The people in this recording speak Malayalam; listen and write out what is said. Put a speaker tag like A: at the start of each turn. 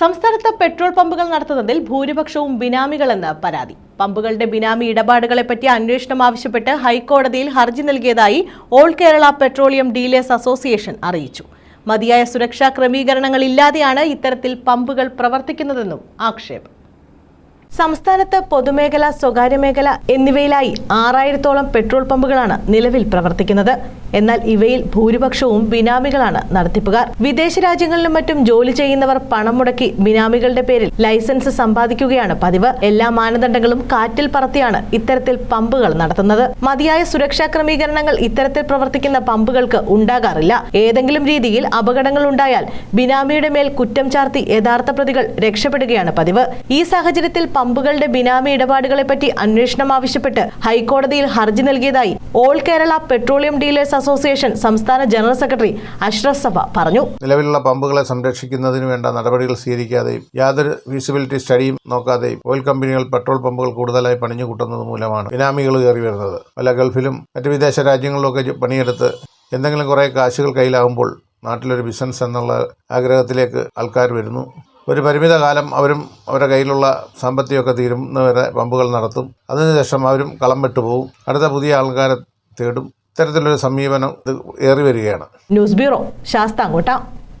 A: സംസ്ഥാനത്ത് പെട്രോൾ പമ്പുകൾ നടത്തുന്നതിൽ ഭൂരിപക്ഷവും ബിനാമികളെന്ന് പരാതി. പമ്പുകളുടെ ബിനാമി ഇടപാടുകളെപ്പറ്റി അന്വേഷണം ആവശ്യപ്പെട്ട് ഹൈക്കോടതിയിൽ ഹർജി നൽകിയതായി all Kerala petroleum dealers association അറിയിച്ചു. മതിയായ സുരക്ഷാ ക്രമീകരണങ്ങളില്ലാതെയാണ് ഇത്തരത്തിൽ പമ്പുകൾ പ്രവർത്തിക്കുന്നതെന്നും ആക്ഷേപം. സംസ്ഥാനത്ത് പൊതുമേഖല സ്വകാര്യ മേഖല എന്നിവയിലായി ആറായിരത്തോളം പെട്രോൾ പമ്പുകളാണ് നിലവിൽ പ്രവർത്തിക്കുന്നത്. എന്നാൽ ഇവയിൽ ഭൂരിപക്ഷവും ബിനാമികളാണ് നടത്തിപ്പുകാർ. വിദേശ രാജ്യങ്ങളിലും മറ്റും ജോലി ചെയ്യുന്നവർ പണം മുടക്കി ബിനാമികളുടെ പേരിൽ ലൈസൻസ് സമ്പാദിക്കുകയാണ് പതിവ്. എല്ലാ മാനദണ്ഡങ്ങളും കാറ്റിൽ പറത്തിയാണ് ഇത്തരത്തിൽ പമ്പുകൾ നടത്തുന്നത്. മതിയായ സുരക്ഷാ ക്രമീകരണങ്ങൾ ഇത്തരത്തിൽ പ്രവർത്തിക്കുന്ന പമ്പുകൾക്ക് ഉണ്ടാകാറില്ല. ഏതെങ്കിലും രീതിയിൽ അപകടങ്ങൾ ഉണ്ടായാൽ ബിനാമിയുടെ മേൽ കുറ്റം ചാർത്തി യഥാർത്ഥ പ്രതികൾ രക്ഷപ്പെടുകയാണ് പതിവ്. ഈ സാഹചര്യത്തിൽ പമ്പുകളുടെ ബിനാമി ഇടപാടുകളെപ്പറ്റി അന്വേഷണം ആവശ്യപ്പെട്ട് ഹൈക്കോടതിയിൽ ഹർജി നൽകിയതായി all Kerala petroleum dealers association സംസ്ഥാന ജനറൽ സെക്രട്ടറി അഷ്റഫ് സഭ പറഞ്ഞു.
B: നിലവിലുള്ള പമ്പുകളെ സംരക്ഷിക്കുന്നതിന് വേണ്ട നടപടികൾ സ്വീകരിക്കാതെയും യാതൊരു ഫീസിബിലിറ്റി സ്റ്റഡിയും നോക്കാതെയും ഓയിൽ കമ്പനികൾ പെട്രോൾ പമ്പുകൾ കൂടുതലായി പണിഞ്ഞു കൂട്ടുന്നത് മൂലമാണ് ബിനാമികൾ കയറി വരുന്നത്. പല ഗൾഫിലും മറ്റ് വിദേശ രാജ്യങ്ങളിലൊക്കെ പണിയെടുത്ത് എന്തെങ്കിലും കുറേ കാശുകൾ കയ്യിലാകുമ്പോൾ നാട്ടിലൊരു ബിസിനസ് എന്നുള്ള ആഗ്രഹത്തിലേക്ക് ആൾക്കാർ വരുന്നു. ഒരു പരിമിത കാലം അവരും അവരുടെ കയ്യിലുള്ള സാമ്പത്തികമൊക്കെ തീരുന്നവരെ പമ്പുകൾ നടത്തും. അതിനുശേഷം അവരും കളം വിട്ടുപോകും അടുത്ത പുതിയ ആൾക്കാരെ തേടും. ഇത്തരത്തിലൊരു സമീപനം ഏറി വരികയാണ്.
A: News bureau Sasthamkotta.